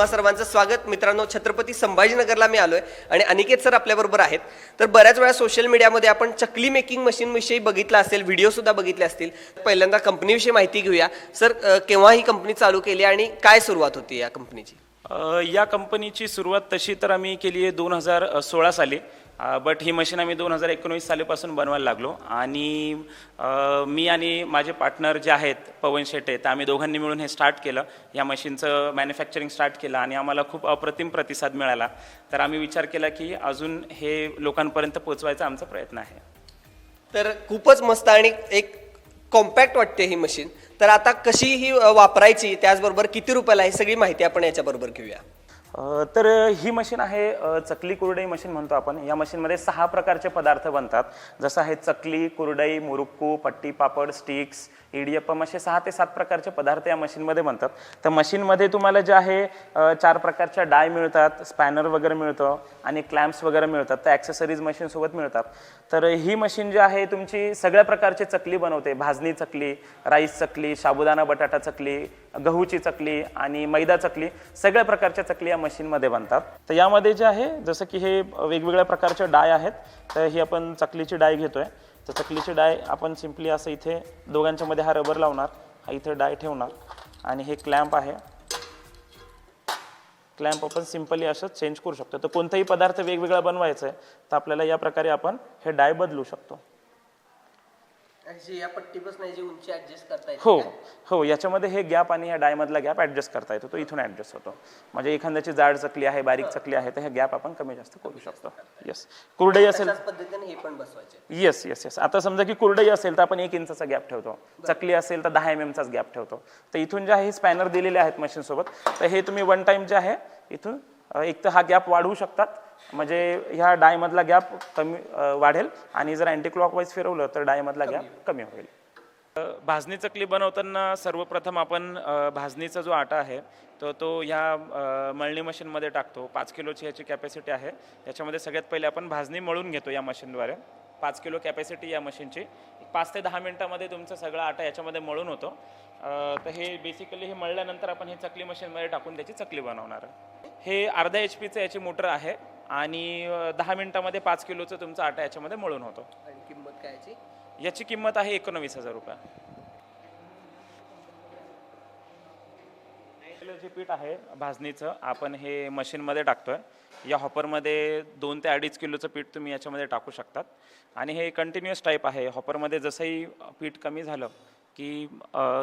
तुम्हा सर्वांचं स्वागत. मित्रांनो छत्रपती संभाजीनगरला मी आलोय आणि अनिकेत सर आपल्याबरोबर आहेत. तर बऱ्याच वेळा सोशल मीडियामध्ये आपण चकली मेकिंग मशीनविषयी बघितलं असेल व्हिडिओ सुद्धा बघितले असतील. पहिल्यांदा कंपनीविषयी माहिती घेऊया. सर केव्हा ही कंपनी चालू केली आणि काय सुरुवात होती या कंपनीची या कंपनीची सुरुवात तशी तर आम्ही केली आहे दोन हजार सोळा साली. बट ही मशीन आम्ही दोन हजार एकोणवीस सालीपासून बनवायला लागलो. आणि मी आणि माझे पार्टनर जे आहेत पवन शेटे तर आम्ही दोघांनी मिळून हे स्टार्ट केलं. या मशीनचं मॅन्युफॅक्चरिंग स्टार्ट केलं आणि आम्हाला खूप अप्रतिम प्रतिसाद मिळाला. तर आम्ही विचार केला की अजून हे लोकांपर्यंत पोचवायचा आमचा प्रयत्न आहे. तर खूपच मस्त आणि एक कॉम्पॅक्ट वाटते ही मशीन तर आता कशी ही वापरायची त्याचबरोबर किती रुपयाला ही सगळी माहिती आपण याच्याबरोबर घेऊया. तर ही मशीन आहे चकली कुरडई मशीन म्हणतो आपण. या मशीनमध्ये सहा प्रकारचे पदार्थ बनतात. जसं आहे चकली कुरडई मुरुक्कू पट्टी पापड स्टिक्स इडियप्पम असे सहा ते सात प्रकारचे पदार्थ या मशीनमध्ये बनतात. तर मशीनमध्ये तुम्हाला जे आहे चार प्रकारच्या डाय मिळतात स्पॅनर वगैरे मिळतं आणि क्लॅम्प्स वगैरे मिळतात. तर ॲक्सेसरीज मशीनसोबत मिळतात. तर ही मशीन जी आहे तुमची सगळ्या प्रकारचे चकली बनवते. भाजणी चकली राईस चकली साबुदाणा बटाटा चकली गहूची चकली आणि मैदा चकली सगळ्या प्रकारच्या चकली या मशीनमध्ये बनतात. तर यामध्ये जे आहे जसं की हे वेगवेगळ्या प्रकारचे डाय आहेत तर ही आपण चकलीची डाय घेतोय. तर चकलीची डाय आपण सिम्पली असं इथे दोघांच्या मध्ये हा रबर लावणार हा इथे डाय ठेवणार आणि हे क्लॅम्प आहे. क्लॅम्प आपण सिम्पली असं चेंज करू शकतो. तर कोणताही पदार्थ वेगवेगळा बनवायचा आहे तर आपल्याला या प्रकारे आपण हे डाय बदलू शकतो. या पट्टीपासून याची उंची ऍडजस्ट करता हो हो याच्यामध्ये हे गॅप आणि या डायमधला गॅप ऍडजस्ट करता येतो तो इथून ऍडजस्ट होतो. म्हणजे एखाद्याची जाड चकली आहे बारीक चकली आहे तर हे गॅप आपण कमी जास्त करू शकतो. येस कुरडई असेल त्याच पद्धतीने हे पण बसवायचे. येस येस येस आता समजा की कुरडई असेल तर आपण एक इंचाचा गॅप ठेवतो. चकली असेल तर दहा एम एमचाच गॅप ठेवतो. तर इथून जे आहे हे स्पॅनर दिलेले आहेत मशीन सोबत. तर हे तुम्ही वन टाइम जे आहे इथून अ, एक तर हा गॅप वाढवू शकतात. म्हणजे ह्या डायमधला गॅप कमी वाढेल आणि जर अँटी क्लॉकवाईज फिरवलं तर डायमधला गॅप कमी. होईल. भाजणी चकली बनवताना सर्वप्रथम आपण भाजणीचा जो आटा आहे तो तो ह्या मळणी मशीनमध्ये टाकतो. पाच किलोची ह्याची कॅपॅसिटी आहे. याच्यामध्ये सगळ्यात पहिले आपण भाजणी मळून घेतो या मशीनद्वारे पाच किलो कॅपॅसिटी या मशीनची पाच ते दहा मिनिटामध्ये तुमचा सगळा आटा याच्यामध्ये मळून होतो. तर हे बेसिकली हे मळल्यानंतर आपण हे चकली मशीनमध्ये टाकून त्याची चकली बनवणार हे अर्धा एच पीचं याची मोटर आहे. आणि दहा मिनिटामध्ये पाच किलोचं तुमचा आटा याच्यामध्ये मळून होतो. आणि किंमत काय याची? याची किंमत आहे एकोणवीस हजार रुपये. जे पीठ आहे भाजणीचं. आपण हे मशीनमध्ये टाकतोय. या हॉपरमध्ये दोन ते अडीच किलोचं पीठ तुम्ही याच्यामध्ये टाकू शकतात. आणि हे कंटिन्युअस टाईप आहे. हॉपरमध्ये जसंही पीठ कमी झालं की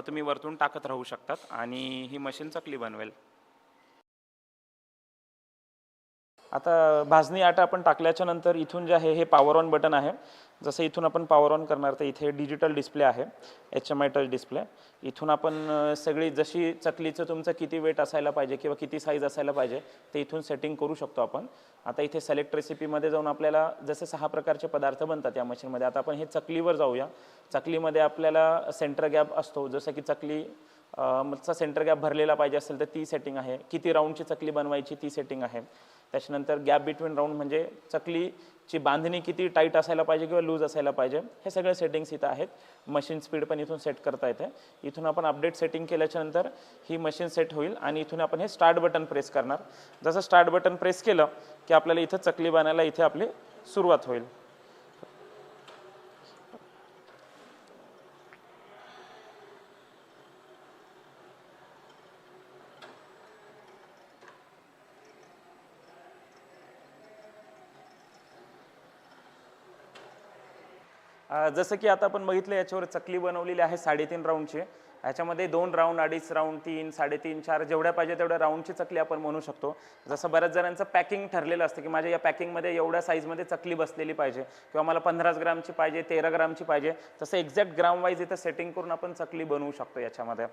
तुम्ही वरतून टाकत राहू शकतात आणि ही मशीन चकली बनवेल. आता भाजणी आटा आपण टाकल्याच्या नंतर इथून जे आहे हे पॉवर ऑन बटन आहे. जसं इथून आपण पॉवर ऑन करणार तर इथे डिजिटल डिस्प्ले आहे H M I touch display इथून आपण सगळी जशी चकलीचं तुमचं किती वेट असायला पाहिजे किंवा किती साईज असायला पाहिजे ते इथून सेटिंग करू शकतो आपण. आता इथे सिलेक्ट रेसिपीमध्ये जाऊन आपल्याला जसे सहा प्रकारचे पदार्थ बनतात या मशीनमध्ये आता आपण हे चकलीवर जाऊया. चकलीमध्ये आपल्याला सेंटर गॅप असतो. जसं की चकली चा सेंटर गॅप भरलेला पाहिजे असेल तर ती सेटिंग आहे. किती राऊंडची चकली बनवायची ती सेटिंग आहे. त्याच्यानंतर गॅप बिटवीन राऊंड म्हणजे चकलीची बांधणी किती टाईट असायला पाहिजे किंवा लूज असायला पाहिजे हे सगळे सेटिंग्स इथं आहेत. मशीन स्पीड पण इथून सेट करता येते. इथून आपण अपडेट सेटिंग केल्याच्यानंतर ही मशीन सेट होईल आणि इथून आपण हे स्टार्ट बटन प्रेस करणार. जसं स्टार्ट बटन प्रेस केलं की आपल्याला इथं चकली बनायला इथे आपली सुरुवात होईल अ, जसं की आता आपण बघितलं याच्यावर चकली बनवलेली आहे साडेतीन राऊंडची ह्याच्यामध्ये दोन राऊंड अडीच राऊंड तीन साडेतीन चार जेवढ्या पाहिजे तेवढ्या राऊंडची चकली आपण म्हणू शकतो. जसं बऱ्याच जणांचं पॅकिंग ठरलेलं असतं की माझ्या या पॅकिंगमध्ये एवढ्या साईजमध्ये चकली बसलेली पाहिजे किंवा मला पंधराच ग्रामची पाहिजे तेरा ग्रामची पाहिजे. तसं एक्झॅक्ट ग्राम वाईज इथं सेटिंग करून आपण चकली बनवू शकतो याच्यामध्ये.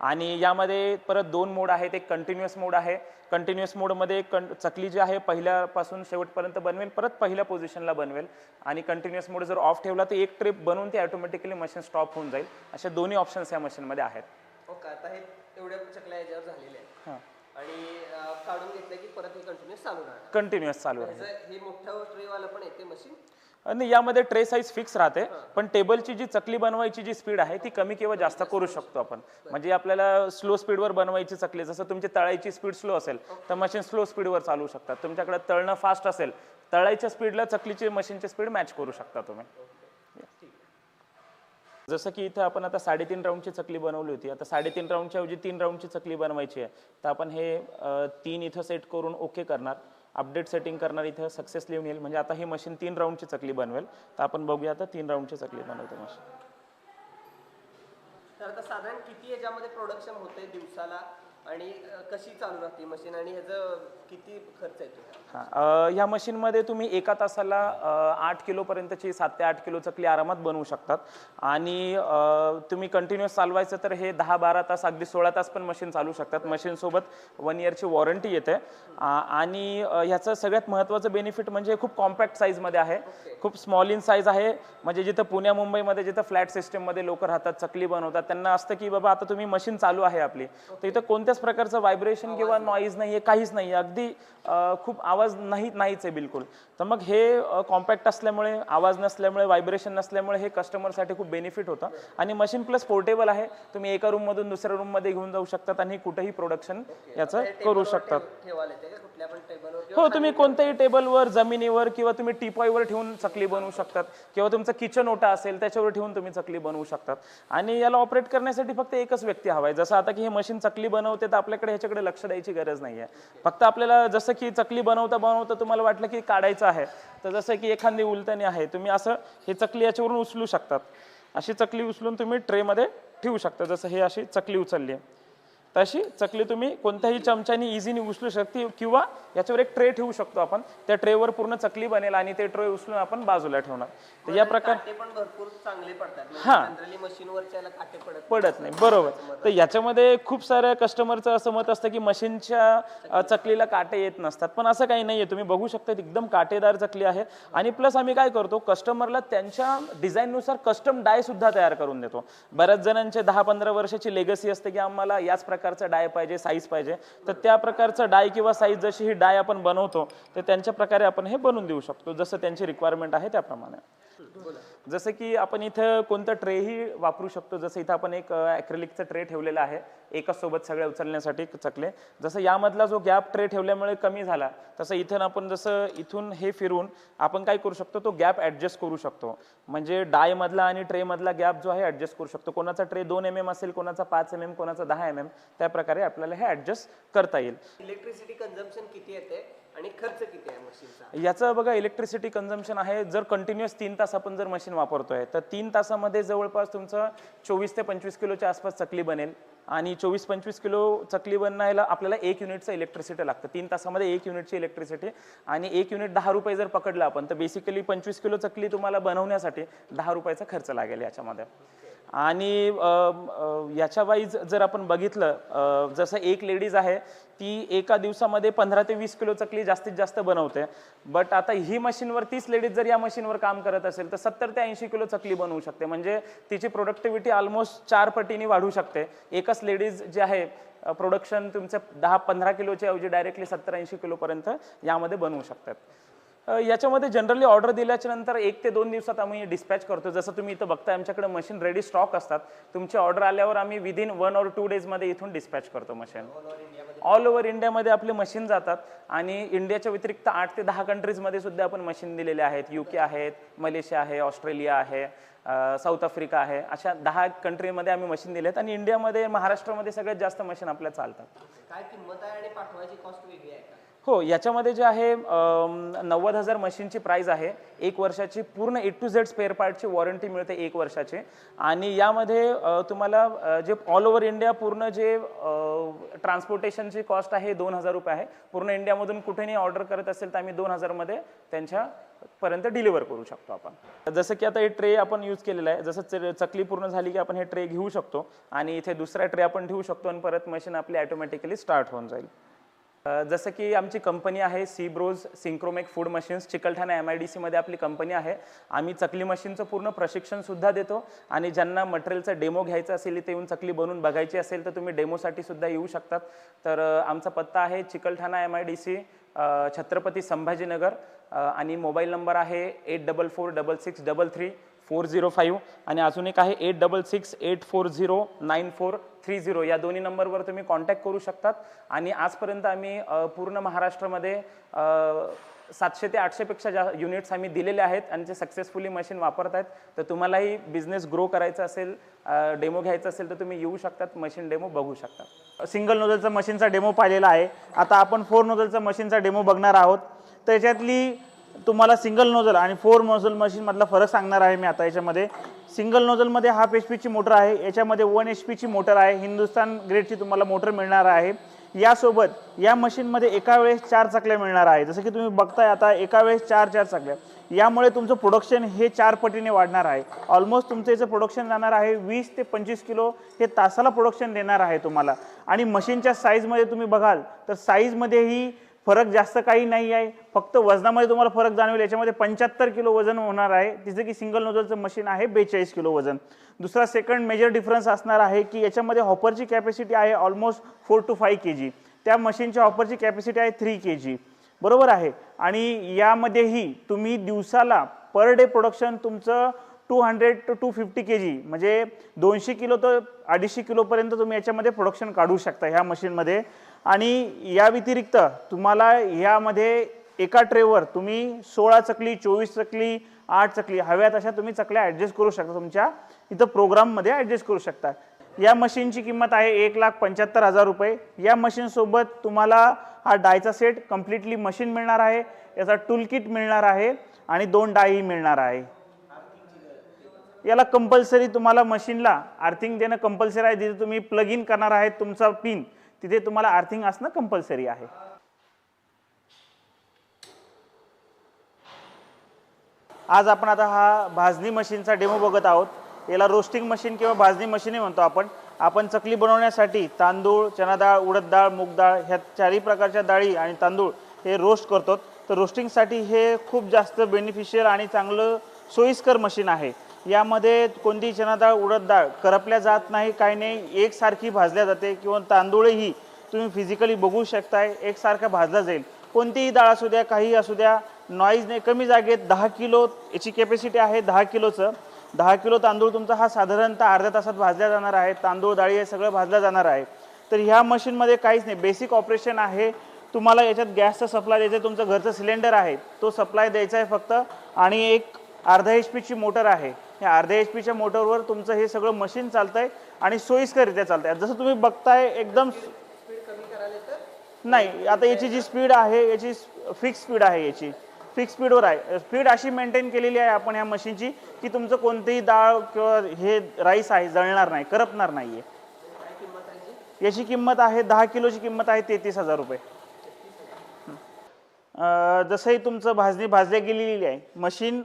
आणि यामध्ये परत दोन मोड आहेत. एक कंटिन्युअस मोड आहे. कंटिन्युअस मोडमध्ये कं चकली जी आहे पहिल्यापासून शेवटपर्यंत बनवेल परत पहिल्या पोझिशनला बनवेल. आणि कंटिन्युअस मोड जर ऑफ ठेवला तर एक ट्रिप बनवून ती ऑटोमॅटिकली मशीन स्टॉप होऊन जाईल. असे दोन्ही ऑप्शन्स या मशीनमध्ये आहेत. ओके आता हे एवढ्या चकल्या याच्यावर झालेल्या आहेत. हां. आणि काढून घेतलं की परत हे कंटिन्युअस चालू राहणार. कंटिन्युअस चालू ह्याचं हे मोठं ट्रेवालं पण येते मशीन आणि यामध्ये ट्रे साईज फिक्स राहते. पण टेबलची जी चकली बनवायची जी स्पीड आहे ती कमी किंवा जास्त करू शकतो आपण. म्हणजे आपल्याला स्लो स्पीडवर बनवायची चकली जसं तुमची तळायची स्पीड स्लो असेल तर मशीन स्लो स्पीडवर चालू शकतात. तुमच्याकडे तळणं फास्ट असेल तळायच्या स्पीडला चकलीची मशीनची स्पीड मॅच करू शकता तुम्ही. जसं की इथं आपण आता साडेतीन राऊंडची चकली बनवली होती. आता साडेतीन राऊंडच्या ऐवजी तीन राऊंडची चकली बनवायची आहे. तर आपण हे तीन इथं सेट करून ओके करणार. अपडेट सेटिंग करणार इथं सक्सेस लिहून येईल. म्हणजे आता ही मशीन तीन राऊंडची चकली बनवेल. तर आपण बघूया आता तीन राऊंडची चकली बनवते मशीन तर आता साधारण किती याच्यामध्ये प्रोडक्शन होते दिवसाला? आणि कशी चालू राहते मशीन आणि ह्याचं किती खर्च येतो? हां मशीनमध्ये तुम्ही एका तासाला आठ किलोपर्यंतची सात ते आठ किलो चकली आरामात बनवू शकतात. आणि अ, तुम्ही कंटिन्युअस चालवायचं तर हे दहा बारा तास अगदी सोळा तास पण मशीन चालू शकतात. मशीनसोबत वन इयरची वॉरंटी येते. आ, आणि अ, ह्याचं सगळ्यात महत्त्वाचं बेनिफिट म्हणजे खूप कॉम्पॅक्ट साईजमध्ये आहे. खूप स्मॉल इन साईज आहे. म्हणजे जिथं पुण्या मुंबईमध्ये जिथं फ्लॅट सिस्टममध्ये लोक राहतात चकली बनवतात त्यांना असतं की बाबा आता तुम्ही मशीन चालू आहे आपली. तर इथं कोणत्याच प्रकारचं व्हायब्रेशन किंवा नॉईज नाही आहे काहीच नाही आहे अगदी खूप आवाज नाही नाहीच आहे बिलकुल. तर मग हे कॉम्पॅक्ट असल्यामुळे आवाज नसल्यामुळे व्हायब्रेशन नसल्यामुळे हे कस्टमरसाठी खूप बेनिफिट होतं. आणि मशीन प्लस पोर्टेबल आहे. तुम्ही एका रूममधून दुसऱ्या रूममध्ये घेऊन जाऊ शकतात आणि कुठेही प्रोडक्शन याचं करू शकतात. कुठल्या पण टेबलवर हो तुम्ही कोणत्याही टेबलवर जमिनीवर किंवा तुम्ही टिपॉयवर ठेवून चकली बनवू शकतात किंवा तुमचं किचन ओटा असेल त्याच्यावर ठेवून तुम्ही चकली बनवू शकतात. आणि याला ऑपरेट करण्यासाठी फक्त एकच व्यक्ती हवा आहे जसं आता की हे मशीन चकली बनवते तर आपल्याकडे ह्याच्याकडे लक्ष द्यायची गरज नाही आहे फक्त आपल्याला जसं की चकली बनवता बनवता तुम्हाला वाटलं की काढायचं आहे तर जसं की एखादी उलटणी आहे तुम्ही असं हे चकली याच्यावरून उचलू शकतात. अशी चकली उचलून तुम्ही ट्रेमध्ये ठेवू शकता. जसं हे अशी चकली उचलली आहे. तशी चकली तुम्ही कोणत्याही चमच्यानी इझीनी उचलू शकते किंवा याच्यावर एक ट्रे ठेवू शकतो आपण. त्या ट्रेवर पूर्ण चकली बनेल आणि ते ट्रे उचलून आपण बाजूला ठेवणार. तर या प्रकार भरपूर चांगले पडतात. हा. याला काटे पडत नाही. बरोबर. तर याच्यामध्ये खूप साऱ्या कस्टमरचं असं मत असतं की मशीनच्या चकलीला काटे येत नसतात. पण असं काही नाहीये. तुम्ही बघू शकता एकदम काटेदार चकली आहे. आणि प्लस आम्ही काय करतो कस्टमरला त्यांच्या डिझाईननुसार कस्टम डाय सुद्धा तयार करून देतो. बऱ्याच जणांचे दहा पंधरा वर्षाची लेगसी असते की आम्हाला याच प्रकारचा डाय पाहिजे साईज पाहिजे. तर त्या प्रकारचं डाय किंवा साईज जशी ही डाय आपण बनवतो तर त्यांच्या प्रकारे आपण हे बनवून देऊ शकतो जसं त्यांची रिक्वायरमेंट आहे त्याप्रमाणे. जसं की आपण इथं कोणतं ट्रेही वापरू शकतो जसं इथं आपण एक ॲक्रेलिकचं ट्रे ठेवलेलं आहे एकाच सोबत सगळ्या उचलण्यासाठी चकले. जसं यामधला जो गॅप ट्रे ठेवल्यामुळे कमी झाला तसं इथून आपण जसं इथून हे फिरून आपण काय करू शकतो तो गॅप ॲडजस्ट करू शकतो. म्हणजे डायमधला आणि ट्रेमधला गॅप जो आहे ॲडजस्ट करू शकतो. कोणाचा ट्रे दोन एम एम असेल कोणाचा पाच एम एम कोणाचा दहा एम एम त्या प्रकारे आपल्याला हे ॲडजस्ट करता येईल. इलेक्ट्रिसिटी कन्झम्पन किती येते? आणि खर्च किती आहे मशीनचा? याचं बघा इलेक्ट्रिसिटी कन्झम्पन आहे. जर कंटिन्युअस तीन तास आपण जर मशीन वापरतोय तर तीन तासामध्ये जवळपास तुमचं चोवीस ते पंचवीस किलोच्या आसपास चकली बनेल. आणि चोवीस पंचवीस किलो चकली बनवायला आपल्याला एक युनिटचं इलेक्ट्रिसिटी लागतं. तीन तासामध्ये एक युनिटची इलेक्ट्रिसिटी आणि एक युनिट दहा रुपये जर पकडलं आपण तर बेसिकली पंचवीस किलो चकली तुम्हाला बनवण्यासाठी दहा रुपयाचा खर्च लागेल याच्यामध्ये. आणि याच्या वाईज जर आपण बघितलं जसं एक लेडीज आहे ती एका दिवसामध्ये पंधरा ते वीस किलो चकली जास्तीत जास्त बनवते. बट आता ही मशीनवर तीस लेडीज जर या मशीनवर काम करत असेल तर सत्तर ते ऐंशी किलो चकली बनवू शकते. म्हणजे तिची प्रोडक्टिव्हिटी ऑलमोस्ट चार पटीने वाढू शकते. एकच लेडीज जे आहे प्रोडक्शन तुमचं दहा पंधरा किलोच्या ऐवजी डायरेक्टली सत्तर ऐंशी किलोपर्यंत यामध्ये बनवू शकतात. याच्यामध्ये जनरली ऑर्डर दिल्याच्या नंतर एक ते दोन दिवसात आम्ही डिस्पॅच करतो. जसं तुम्ही इथं बघताय आमच्याकडे मशीन रेडी स्टॉक असतात. तुमची ऑर्डर आल्यावर आम्ही विदिन वन ऑर टू डेजमध्ये इथून डिस्पॅच करतो मशीन ऑल ओव्हर इंडियामध्ये आपले मशीन जातात आणि इंडियाच्या व्यतिरिक्त आठ ते दहा कंट्रीजमध्ये सुद्धा आपण मशीन दिलेले आहेत. युके आहेत मलेशिया आहे ऑस्ट्रेलिया आहे साऊथ आफ्रिका आहे. अशा दहा कंट्रीमध्ये आम्ही मशीन दिले आहेत आणि इंडियामध्ये महाराष्ट्रामध्ये सगळ्यात जास्त मशीन आपल्या चालतात. काय किंमत आहे आणि पाठवायची कॉस्ट वेगळी आहे हो याच्यामध्ये जे आहे नव्वद हजार मशीनची प्राईज आहे. एक वर्षाची पूर्ण ए टू झेड स्पेअर पार्टची वॉरंटी मिळते एक वर्षाची. आणि यामध्ये तुम्हाला जे ऑल ओव्हर इंडिया पूर्ण जे ट्रान्सपोर्टेशनची कॉस्ट आहे दोन हजार रुपये आहे. पूर्ण इंडियामधून कुठेही ऑर्डर करत असेल तर आम्ही दोन हजारमध्ये त्यांच्या पर्यंत डिलिव्हर करू शकतो आपण. जसं की आता हे ट्रे आपण यूज केलेलं आहे. जसं च- चकली पूर्ण झाली की आपण हे ट्रे घेऊ शकतो. आणि इथे दुसरा ट्रे आपण ठेवू शकतो आणि परत मशीन आपली ॲटोमॅटिकली स्टार्ट होऊन जाईल. जसं की आमची कंपनी आहे सीब्रोज Synchromech food machines Chikalthana M I D सीमध्ये आपली कंपनी आहे. आम्ही चकली मशीनचं पूर्ण प्रशिक्षणसुद्धा देतो आणि ज्यांना मटेरियलचा डेमो घ्यायचा असेल इथे येऊन चकली बनवून बघायची असेल तर तुम्ही डेमोसाठी सुद्धा येऊ शकतात. तर आमचा पत्ता आहे Chikalthana M I D C Chhatrapati Sambhajinagar आणि मोबाईल नंबर आहे eight double four double six double three four zero five आणि अजून एक आहे eight double six eight four zero nine four three zero. या दोन्ही नंबरवर तुम्ही कॉन्टॅक्ट करू शकतात. आणि आजपर्यंत आम्ही पूर्ण महाराष्ट्रामध्ये सातशे ते आठशेपेक्षा जा युनिट्स आम्ही दिलेले आहेत आणि ते सक्सेसफुली मशीन वापरत आहेत तर तुम्हालाही बिझनेस ग्रो करायचा असेल डेमो घ्यायचा असेल तर तुम्ही येऊ शकतात मशीन डेमो बघू शकता सिंगल नोझलचा मशीनचा डेमो पाहिलेला आहे. आता आपण फोर नोझलचा मशीनचा डेमो बघणार आहोत. त्याच्यातली तुम्हाला सिंगल नोझल आणि फोर नोझल मशीनमधला फरक सांगणार आहे मी आता याच्यामध्ये. सिंगल नोझलमध्ये हाफ एच पीची मोटर आहे याच्यामध्ये वन एच पीची मोटर आहे हिंदुस्तान ग्रेडची तुम्हाला मोटर मिळणार आहे. यासोबत या मशीनमध्ये एका वेळेस चार चाकल्या मिळणार आहे. जसं की तुम्ही बघताय आता एका वेळेस चार चार चाकल्या. यामुळे तुमचं प्रोडक्शन हे चार पटीने वाढणार आहे. ऑलमोस्ट तुमचं याचं प्रोडक्शन जाणार आहे वीस ते पंचवीस किलो हे तासाला प्रोडक्शन देणार आहे तुम्हाला. आणि मशीनच्या साईजमध्ये तुम्ही बघाल तर साईजमध्येही फरक जास्त काही नाही आहे. फक्त वजनामध्ये तुम्हाला फरक जाणवेल. याच्यामध्ये पंच्याहत्तर किलो वजन होणार आहे. तिचं की सिंगल नोझलचं मशीन आहे बेचाळीस किलो वजन. दुसरा सेकंड मेजर डिफरन्स असणार आहे की याच्यामध्ये हॉपरची कॅपॅसिटी आहे almost four to five K G त्या मशीनच्या हॉपरची कॅपॅसिटी आहे थ्री के जी बरोबर आहे? आणि यामध्येही तुम्ही दिवसाला पर डे प्रोडक्शन तुमचं two hundred to two fifty K G म्हणजे दोनशे किलो तर अडीचशे किलोपर्यंत तुम्ही याच्यामध्ये प्रोडक्शन काढू शकता ह्या मशीनमध्ये आणि या व्यतिरिक्त तुम्हाला यामध्ये एका ट्रेवर तुम्ही सोळा चकली चोवीस चकली आठ चकली हव्या तशा तुम्ही चकल्या ॲडजस्ट करू शकता. तुमच्या इथं प्रोग्राममध्ये ॲडजस्ट करू शकता. या मशीनची किंमत आहे एक लाख पंच्याहत्तर हजार रुपये. या मशीनसोबत तुम्हाला हा डायचा सेट कम्प्लिटली मशीन मिळणार आहे. याचा टूल किट मिळणार आहे आणि दोन डायही मिळणार आहे. याला कंपल्सरी तुम्हाला मशीनला आर्थिंग देणं कंपल्सरी आहे. जिथे तुम्ही प्लग इन करणार आहे तुमचा पिन तिथे तुम्हाला आर्थिंग असणं कंपल्सरी आहे. आज आपण आता हा भाजणी मशीनचा डेमो बघत आहोत. याला रोस्टिंग मशीन किंवा भाजणी मशीनही म्हणतो आपण. आपण चकली बनवण्यासाठी तांदूळ चना डाळ उडद डाळ मूग डाळ ह्या चारही प्रकारच्या डाळी आणि तांदूळ हे रोस्ट करतो. तर रोस्टिंगसाठी हे खूप जास्त बेनिफिशियल आणि चांगलं सोयीस्कर मशीन आहे. यामध्ये कोणतीही चना डाळ उडद डाळ करपल्या जात नाही काही नाही. एकसारखी भाजल्या जाते किंवा तांदूळही तुम्ही फिजिकली बघू शकताय एकसारखा भाजला जाईल. कोणतीही डाळ असू द्या काही असू द्या नॉईज नाही कमी जागेत दहा किलो याची कॅपॅसिटी आहे दहा किलोचं. दहा किलो तांदूळ तुमचा हा साधारणतः अर्ध्या तासात भाजला जाणार आहे तांदूळ डाळी हे सगळं भाजलं जाणार आहे. तर ह्या मशीनमध्ये काहीच नाही. बेसिक ऑपरेशन आहे. तुम्हाला याच्यात गॅसचा सप्लाय द्यायचा आहे तुमचं घरचं सिलेंडर आहे तो सप्लाय द्यायचा आहे फक्त. आणि एक अर्धा एच पीची मोटर आहे. या अर्ध्या एच पीच्या मोटरवर तुमचं हे सगळं मशीन चालतं आहे आणि सोयीस्कररित्या चालतं आहे जसं तुम्ही बघताय एकदम नाही आता याची जी स्पीड आहे याची फिक्स स्पीड आहे याची. फिक्स स्पीडवर आहे. स्पीड अशी मेंटेन केलेली आहे आपण ह्या मशीनची की तुमचं कोणतेही डाळ किंवा हे राईस आहे जळणार नाही करपणार नाही आहे याची? किंमत आहे दहा किलोची किंमत आहे तेहतीस हजार रुपये. जसंही तुमचं भाजणी भाजल्या गेलेली आहे मशीन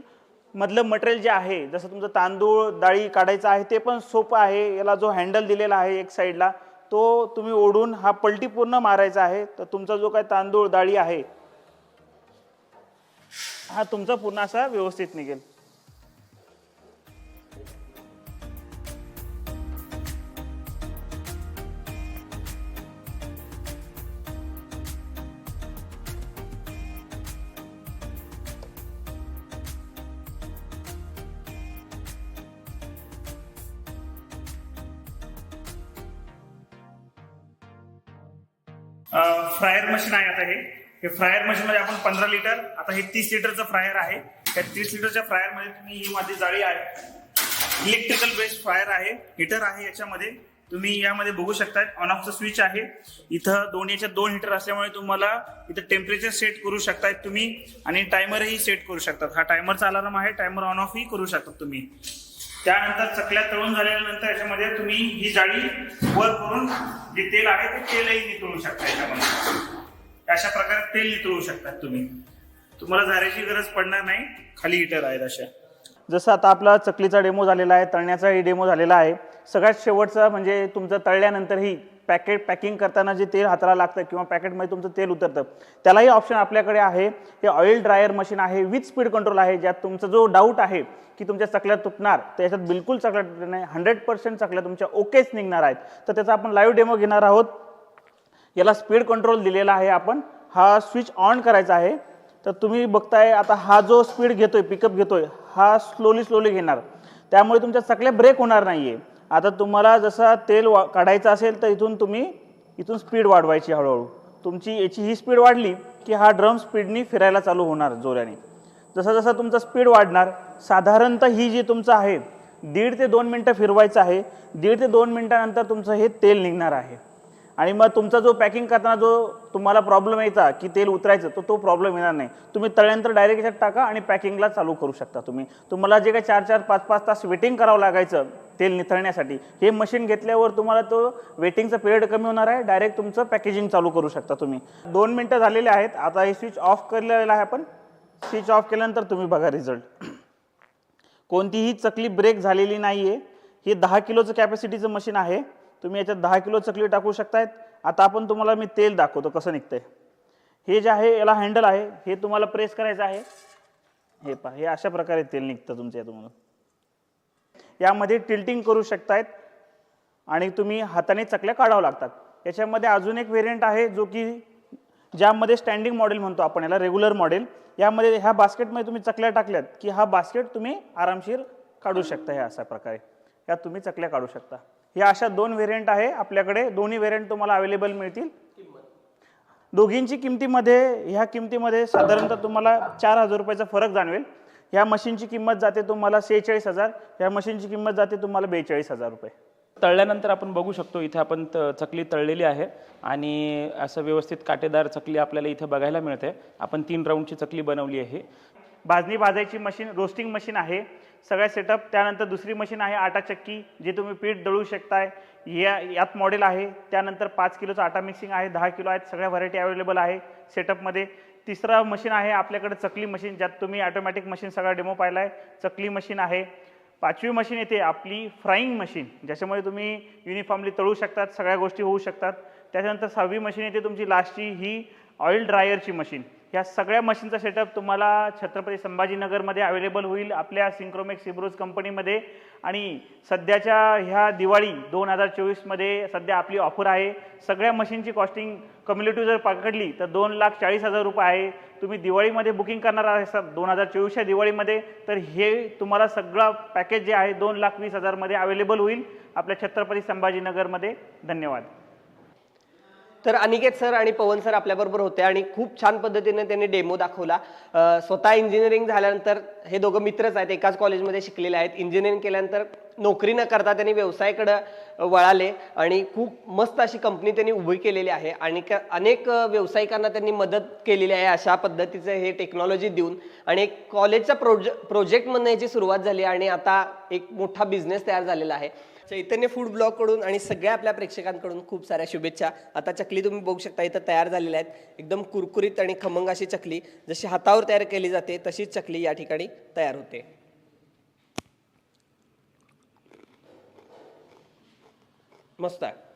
मधलं मटेरियल जे आहे जसं तुमचं तांदूळ डाळी काढायचं आहे ते पण सोपं आहे. याला जो हँडल दिलेला आहे एक साईडला तो तुम्ही ओढून हा पलटी पूर्ण मारायचा आहे. तर तुमचा जो काय तांदूळ डाळी आहे हा तुमचा पूर्ण असा व्यवस्थित निघेल. फ्रायर मशीन आहे आता हे. हे फ्रायर मशीन मध्ये आपण पंधरा लिटर आता हे तीस लिटरचं फ्रायर आहे. त्या तीस लिटरच्या फ्रायरमध्ये तुम्ही ही माझी जाळी आहे. इलेक्ट्रिकल बेस्ड फ्रायर आहे हिटर आहे याच्यामध्ये. तुम्ही यामध्ये बघू शकता ऑन ऑफचं स्विच आहे. इथं दोन याच्या दोन हिटर असल्यामुळे तुम्हाला इथं टेम्परेचर सेट करू शकताय तुम्ही आणि टायमरही सेट करू शकतात. हा टायमरचा अलार्म आहे टायमर ऑन ऑफही करू शकतात तुम्ही. त्यानंतर चकल्या तळून झाल्यानंतर याच्यामध्ये तुम्ही ही जाळी वर करून जे तेल आहे ते तेलही नितळू शकता याच्यामध्ये. अशा प्रकारे तेल नितळू शकतात तुम्ही. तुम्हाला झाऱ्याची गरज पडणार नाही. खाली हिटर आहेत अशा. जसं आता आपला चकलीचा डेमो झालेला आहे तळण्याचाही डेमो झालेला आहे. सगळ्यात शेवटचा म्हणजे तुमचं तळल्यानंतरही पॅकेट पॅकिंग करताना जे तेल हाताला लागतं किंवा पॅकेटमध्ये तुमचं तेल उतरतं त्यालाही ऑप्शन आपल्याकडे आहे. हे ऑइल ड्रायर मशीन आहे विथ स्पीड कंट्रोल आहे ज्यात तुमचा जो डाऊट आहे की तुमच्या चकल्या तुटणार तर याच्यात बिलकुल चकल्या तुटणार नाही. हंड्रेड पर्सेंट चकल्या तुमच्या ओकेच निघणार आहेत. तर त्याचा आपण लाईव्ह डेमो घेणार आहोत. याला स्पीड कंट्रोल दिलेला आहे आपण. हा स्विच ऑन करायचा आहे. तर तुम्ही बघताय आता हा जो स्पीड घेतोय पिकअप घेतोय हा स्लोली स्लोली घेणार. त्यामुळे तुमच्या चकल्या ब्रेक होणार नाही आहे आता तुम्हाला जसा तेल वा काढायचं असेल तर इथून तुम्ही इथून स्पीड वाढवायची हळूहळू. तुमची याची ही स्पीड वाढली की हा ड्रम स्पीडनी फिरायला चालू होणार जोराने जसं जसं तुमचं स्पीड वाढणार साधारणतः ही जी तुमचं आहे दीड ते दोन मिनटं फिरवायचं आहे दीड ते दोन मिनटानंतर तुमचं हे तेल निघणार आहे. आणि मग तुमचा जो पॅकिंग करताना जो तुम्हाला प्रॉब्लेम यायचा की तेल उतरायचं तो तो प्रॉब्लेम येणार नाही. तुम्ही तळल्यानंतर डायरेक्ट याच्यात टाका आणि पॅकिंगला चालू करू शकता तुम्ही. तुम्हाला जे काही चार चार पाच पाच तास वेटिंग करावं लागायचं तेल निथळण्यासाठी हे मशीन घेतल्यावर तुम्हाला तो वेटिंगचा पिरियड कमी होणार आहे. डायरेक्ट तुमचं पॅकेजिंग चालू करू शकता तुम्ही. दोन मिनटं झालेले आहेत. आता हे स्विच ऑफ केलेलं आहे आपण. स्विच ऑफ केल्यानंतर तुम्ही बघा रिझल्ट कोणतीही चकली ब्रेक झालेली नाही आहे हे दहा किलोचं कॅपॅसिटीचं मशीन आहे. तुम्ही याच्यात दहा किलो चकली टाकू शकतायत. आता आपण तुम्हाला मी तेल दाखवतो कसं निघतंय. हे जे आहे याला हँडल आहे. हे तुम्हाला प्रेस करायचं आहे. हे पहा हे अशा प्रकारे तेल निघतं तुमच्या तुम्हाला यामध्ये टिल्टिंग करू शकतायत. आणि तुम्ही हाताने चकल्या काढावं लागतात. याच्यामध्ये अजून एक व्हेरियंट आहे जो की ज्यामध्ये स्टँडिंग मॉडेल म्हणतो आपण याला रेग्युलर मॉडेल यामध्ये ह्या बास्केटमध्ये तुम्ही चकल्या टाकल्यात की हा बास्केट तुम्ही आरामशीर काढू शकता ह्या अशा प्रकारे. या तुम्ही चकल्या काढू शकता. ह्या अशा दोन व्हेरियंट आहे. आपल्याकडे दोन्ही व्हेरियंट तुम्हाला अवेलेबल मिळतील. दोघींची किमतीमध्ये ह्या किमतीमध्ये साधारणतः तुम्हाला चार हजार रुपयाचा फरक जाणवेल. ह्या मशीनची किंमत जाते तुम्हाला सेहेचाळीस हजार. ह्या मशीनची किंमत जाते तुम्हाला बेचाळीस हजार रुपये. तळल्यानंतर आपण बघू शकतो इथे आपण त- चकली तळलेली आहे. आणि असं व्यवस्थित काटेदार चकली आपल्याला इथे बघायला मिळते. आपण तीन राऊंडची चकली बनवली आहे. भाजणी भाजायची मशीन रोस्टिंग मशीन आहे. सगळ्या सेटअप त्यानंतर दुसरी मशीन आहे आटा चक्की जे तुम्ही पीठ दळू शकताय. या यात मॉडेल आहे. त्यानंतर पाच किलोचं आटा मिक्सिंग आहे दहा किलो आहेत सगळ्या व्हरायटी अवेलेबल आहे सेटअपमध्ये तिसरा मशीन आहे आपल्याकडे चकली मशीन ज्यात तुम्ही ऑटोमॅटिक मशीन सगळा डेमो पाहिला आहे चकली मशीन आहे. पाचवी मशीन येते आपली फ्राईंग मशीन ज्याच्यामुळे तुम्ही युनिफॉर्मली तळू शकतात सगळ्या गोष्टी होऊ शकतात. त्याच्यानंतर सहावी मशीन येते तुमची लास्टची ही ऑइल ड्रायरची मशीन ह्या सगळ्या मशीनचा सेटअप तुम्हाला छत्रपती संभाजीनगरमध्ये अवेलेबल होईल आपल्या सिंक्रोमेक्स सिब्रोज कंपनीमध्ये आणि सध्याच्या ह्या दिवाळी दोन हजार चोवीसमध्ये सध्या आपली ऑफर आहे. सगळ्या मशीनची कॉस्टिंग कम्युनिटी जर पकडली तर दोन लाख चाळीस हजार रुपये आहे. तुम्ही दिवाळीमध्ये बुकिंग करणार असाल दोन हजार चोवीसच्या दिवाळीमध्ये तर हे तुम्हाला सगळं पॅकेज जे आहे दोन लाख वीस हजारमध्ये अवेलेबल होईल आपल्या छत्रपती संभाजीनगरमध्ये. धन्यवाद. तर अनिकेत सर आणि पवन सर आपल्याबरोबर होते आणि खूप छान पद्धतीने त्यांनी डेमो दाखवला. स्वतः इंजिनिअरिंग झाल्यानंतर हे दोघं मित्रच आहेत एकाच कॉलेजमध्ये शिकलेले आहेत. इंजिनिअरिंग केल्यानंतर नोकरी न करता त्यांनी व्यवसायाकडं वळाले आणि खूप मस्त अशी कंपनी त्यांनी उभी केलेली आहे. आणि क- अनेक व्यावसायिकांना त्यांनी मदत केलेली आहे अशा पद्धतीचं हे टेक्नॉलॉजी देऊन. आणि एक कॉलेजचा प्रोजे प्रोजेक्टमधनं याची सुरुवात झाली आणि आता एक मोठा बिझनेस तयार झालेला आहे. चैतन्य फूड ब्लॉगकडून आणि सगळ्या आपल्या प्रेक्षकांकडून खूप साऱ्या शुभेच्छा. आता चकली तुम्ही बघू शकता इथं तयार झालेल्या आहेत. एकदम कुरकुरीत आणि खमंग अशी चकली. जशी हातावर तयार केली जाते तशीच चकली या ठिकाणी तयार होते. मस्त आहे.